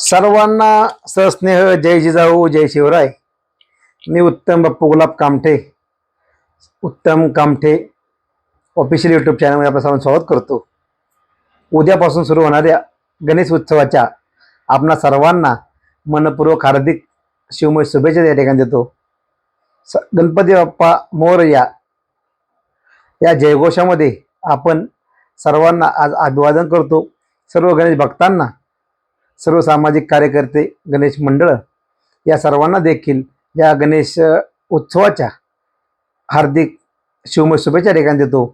सर्वांना सस्नेह जय जिजाऊ जय शिवराय. मी उत्तम बाप्पू गुलाब कामठे उत्तम कामठे ऑफिशियल यूट्यूब चॅनलमध्ये आपलं सर्वांना स्वागत करतो. उद्यापासून सुरू होणाऱ्या गणेश उत्सवाच्या आपणा सर्वांना मनपूर्वक हार्दिक शिवमय शुभेच्छा या ठिकाणी देतो. स गणपती बाप्पा मोरया या जयघोषामध्ये आपण सर्वांना आज अभिवादन करतो. सर्व गणेश भक्तांना सर्व सामाजिक कार्यकर्ते गणेश मंडळ या सर्वांना देखील या गणेश उत्सवाच्या हार्दिक शिवमय शुभेच्छा ठिकाणी देतो.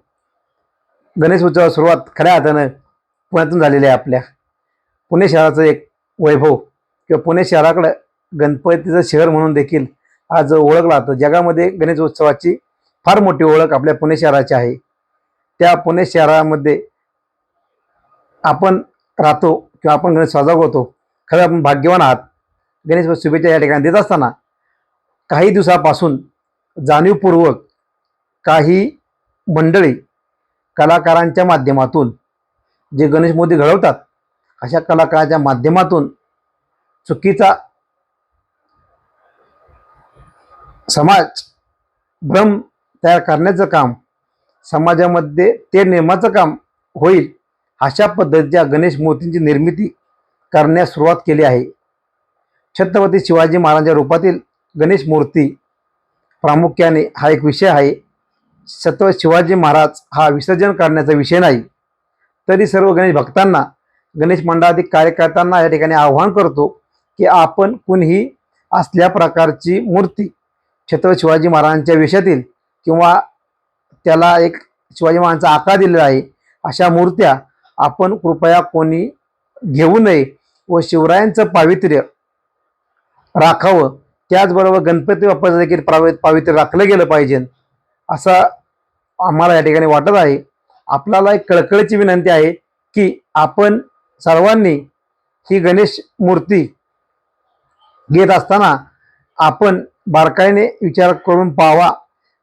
गणेश उत्सवाची सुरुवात खऱ्या हातानं पुण्यातून झालेली आहे आपल्या. पुणे शहराचं एक वैभव किंवा पुणे शहराकडं गणपतीचं शहर म्हणून देखील आज ओळखलं जातं जगामध्ये गणेश उत्सवाची फार मोठी ओळख आपल्या पुणे शहराची आहे. त्या पुणे शहरामध्ये आपण राहतो. किंवा आपण गणेश साजरा करतो खरं आपण भाग्यवान आहात. गणेश शुभेच्छा या ठिकाणी देत असताना काही दिवसापासून जाणीवपूर्वक काही मंडळी कलाकारांच्या माध्यमातून जे गणेश मोदी घडवतात अशा कलाकाराच्या माध्यमातून चुकीचा समाज भ्रम तयार करण्याचं काम समाजामध्ये ते निर्माचं काम होईल अशा पद्धतीच्या गणेश मूर्तींची निर्मिती करण्यास सुरुवात केली आहे. छत्रपती शिवाजी महाराजांच्या रूपातील गणेश मूर्ती प्रामुख्याने हा एक विषय आहे. छत्रपती शिवाजी महाराज हा विसर्जन करण्याचा विषय नाही. तरी सर्व गणेश भक्तांना गणेश मंडळातील कार्यकर्त्यांना या ठिकाणी आव्हान करतो की आपण कुणीही असल्या प्रकारची मूर्ती छत्रपती शिवाजी महाराजांच्या विषयातील किंवा त्याला एक शिवाजी महाराजांचा आकार दिलेला आहे अशा मूर्त्या आपण कृपया कोणी घेऊ नये व शिवरायांचं पावित्र्य राखावं. त्याचबरोबर गणपती बाप्पाचं देखील पावि पावित्र्य राखलं गेलं पाहिजे. असं आम्हाला या ठिकाणी वाटत आहे. आपल्याला एक कळकळीची विनंती आहे की आपण सर्वांनी ही गणेश मूर्ती घेत असताना आपण बारकाईने विचार करून पाहावा.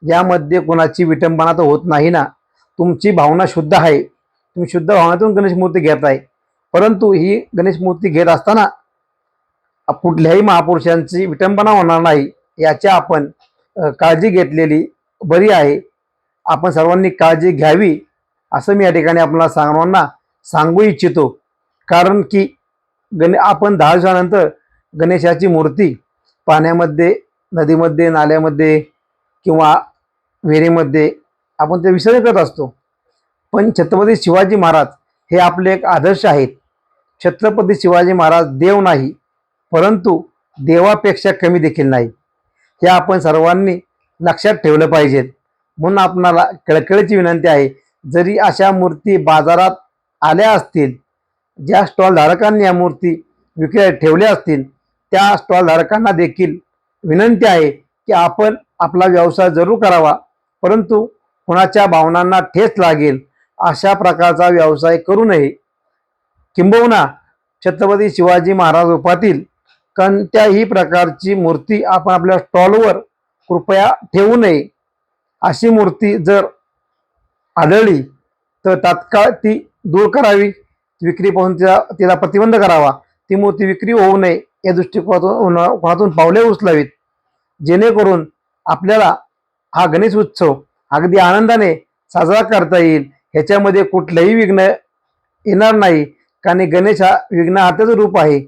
यामध्ये कोणाची विटंबना तर होत नाही ना. तुमची भावना शुद्ध आहे. तुम्ही शुद्ध भावनातून गणेश मूर्ती घेत आहे परंतु ही गणेश मूर्ती घेत असताना कुठल्याही महापुरुषांची विटंबना होणार नाही याच्या आपण काळजी घेतलेली बरी आहे. आपण सर्वांनी काळजी घ्यावी असं मी या ठिकाणी आपल्याला सर्वांना सांगू इच्छितो. कारण की गणे आपण दहा दिवसानंतर गणेशाची मूर्ती पाण्यामध्ये नदीमध्ये नाल्यामध्ये किंवा विहिरीमध्ये आपण ते विसर्जन करत असतो. पण छत्रपती शिवाजी महाराज हे आपले एक आदर्श आहेत. छत्रपती शिवाजी महाराज देव नाही परंतु देवापेक्षा कमी देखील नाही. हे आपण सर्वांनी लक्षात ठेवलं पाहिजेत म्हणून आपणाला कळकळीची विनंती आहे जरी अशा मूर्ती बाजारात आल्या असतील ज्या स्टॉलधारकांनी या मूर्ती विक्री ठेवल्या असतील त्या स्टॉलधारकांना देखील विनंती आहे की आपण आपला व्यवसाय जरूर करावा परंतु कोणाच्या भावनांना ठेच लागेल अशा प्रकारचा व्यवसाय करू नये किंबहुना छत्रपती शिवाजी महाराज रूपातील कोणत्याही प्रकारची मूर्ती आपण आपल्या स्टॉलवर कृपया ठेवू नये. अशी मूर्ती जर आढळली तर तात्काळ ती दूर करावी. विक्रीपासून तिला तिला प्रतिबंध करावा. ती मूर्ती विक्री होऊ नये या दृष्टिकोनातून कोणातून पावले उचलावीत. जेणेकरून आपल्याला हा गणेश उत्सव अगदी आनंदाने साजरा करता येईल. ह्याच्यामध्ये कुठलंही विघ्न येणार नाही. कारण गणेश हा विघ्न हाताचं रूप आहे.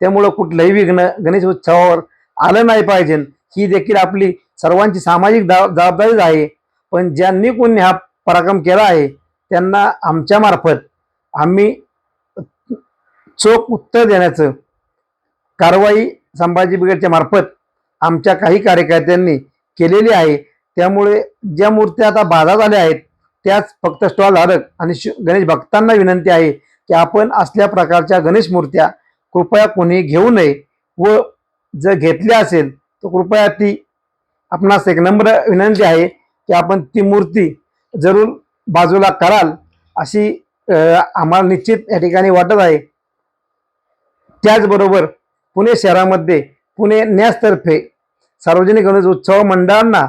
त्यामुळं कुठलंही विघ्न गणेश उत्सवावर आलं नाही पाहिजे. ही देखील आपली सर्वांची सामाजिक दा जबाबदारीच आहे. पण ज्यांनी कोणी हा पराक्रम केला आहे त्यांना आमच्यामार्फत आम्ही चोख उत्तर देण्याचं कारवाई संभाजी ब्रिगेडच्या मार्फत आमच्या काही कार्यकर्त्यांनी केलेली आहे. त्यामुळे ज्या मूर्त्या आता बाधा झाल्या आहेत त्याच फक्त स्टॉल धारक आणि गणेश भक्तांना विनंती आहे की आपण असल्या प्रकारच्या गणेश मूर्त्या कृपया कोणी घेऊ नये व जर घेतल्या असेल तर कृपया ती आपणास एक नम्र विनंती आहे की आपण ती मूर्ती जरूर बाजूला कराल अशी आम्हाला निश्चित या ठिकाणी वाटत आहे. त्याचबरोबर पुणे शहरामध्ये पुणे न्यासतर्फे सार्वजनिक गणेश उत्सव मंडळांना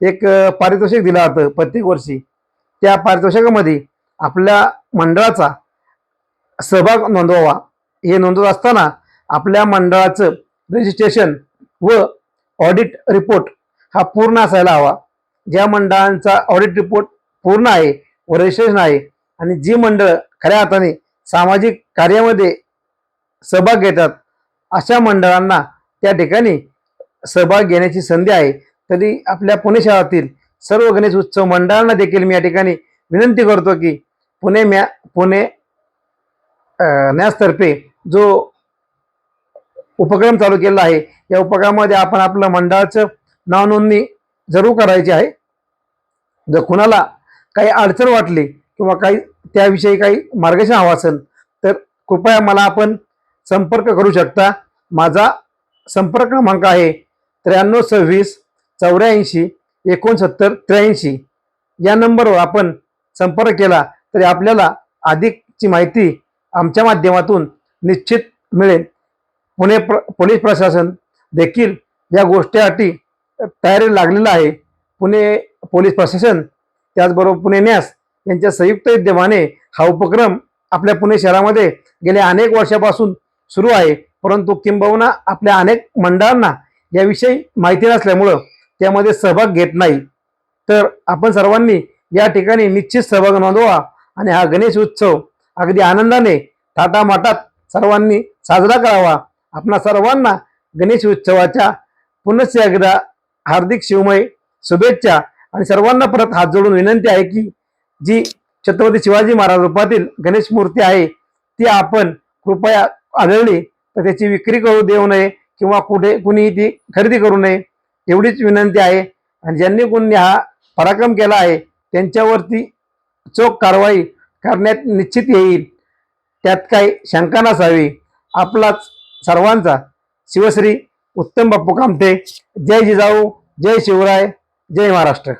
एक पारितोषिक दिलं जातं प्रत्येक वर्षी. त्या पारितोषिकामध्ये आपल्या मंडळाचा सहभाग नोंदवावा. हे नोंदवत असताना आपल्या मंडळाचं रजिस्ट्रेशन व ऑडिट रिपोर्ट हा पूर्ण असायला हवा. ज्या मंडळांचा ऑडिट रिपोर्ट पूर्ण आहे व रजिस्ट्रेशन आहे आणि जी मंडळ खऱ्या अर्थाने सामाजिक कार्यामध्ये सहभाग घेतात अशा मंडळांना त्या ठिकाणी सहभाग घेण्याची संधी आहे. तरी आपल्या पुणे शहरातील सर्व गणेश उत्सव मंडळांना देखील मी या ठिकाणी विनंती करतो की पुणे म्या पुणे न्यासतर्फे जो उपक्रम चालू केलेला आहे या उपक्रमामध्ये आपण आपलं मंडळाचं नाव नोंदणी जरूर करायची आहे. जर कुणाला काही अडचण वाटली किंवा काही त्याविषयी काही मार्गदर्शन हवं असेल तर कृपया मला आपण संपर्क करू शकता. माझा संपर्क क्रमांक आहे त्र्याण्णव सव्वीस चौऱ्याऐंशी एकोणसत्तर त्र्याऐंशी. या नंबरवर आपण संपर्क केला तरी आपल्याला अधिकची माहिती आमच्या माध्यमातून निश्चित मिळेल. पुणे प्र पोलीस प्रशासन देखील या गोष्टीसाठी तयारी लागलेलं आहे. पुणे पोलीस प्रशासन त्याचबरोबर पुणे न्यास यांच्या संयुक्त विद्यमाने हा उपक्रम आपल्या पुणे शहरामध्ये गेल्या अनेक वर्षापासून सुरू आहे. परंतु किंबहुना आपल्या अनेक मंडळांना याविषयी माहिती नसल्यामुळं त्यामध्ये सहभाग घेत नाही तर आपण सर्वांनी या ठिकाणी निश्चित सहभाग नोंदवा आणि हा गणेश उत्सव अगदी आनंदाने थाटामाटात सर्वांनी साजरा करावा. आपणा सर्वांना गणेश उत्सवाच्या पुनश्च एकदा हार्दिक शिवमय शुभेच्छा आणि सर्वांना परत हात जोडून विनंती आहे की जी छत्रपती शिवाजी महाराज रूपातील गणेश मूर्ती आहे ती आपण कृपया आढळली तर त्याची विक्री करू देऊ नये किंवा कुठे कुणीही ती खरेदी करू नये. एवढीच विनंती आहे. आणि ज्यांनी कोणी हा पराक्रम केला आहे त्यांच्यावरती चोख कारवाई करण्यात निश्चित येईल. त्यात काही शंका नसावी. आपलाच सर्वांचा शिवश्री उत्तम बाप्पू कामते. जय जिजाऊ जय शिवराय जय महाराष्ट्र.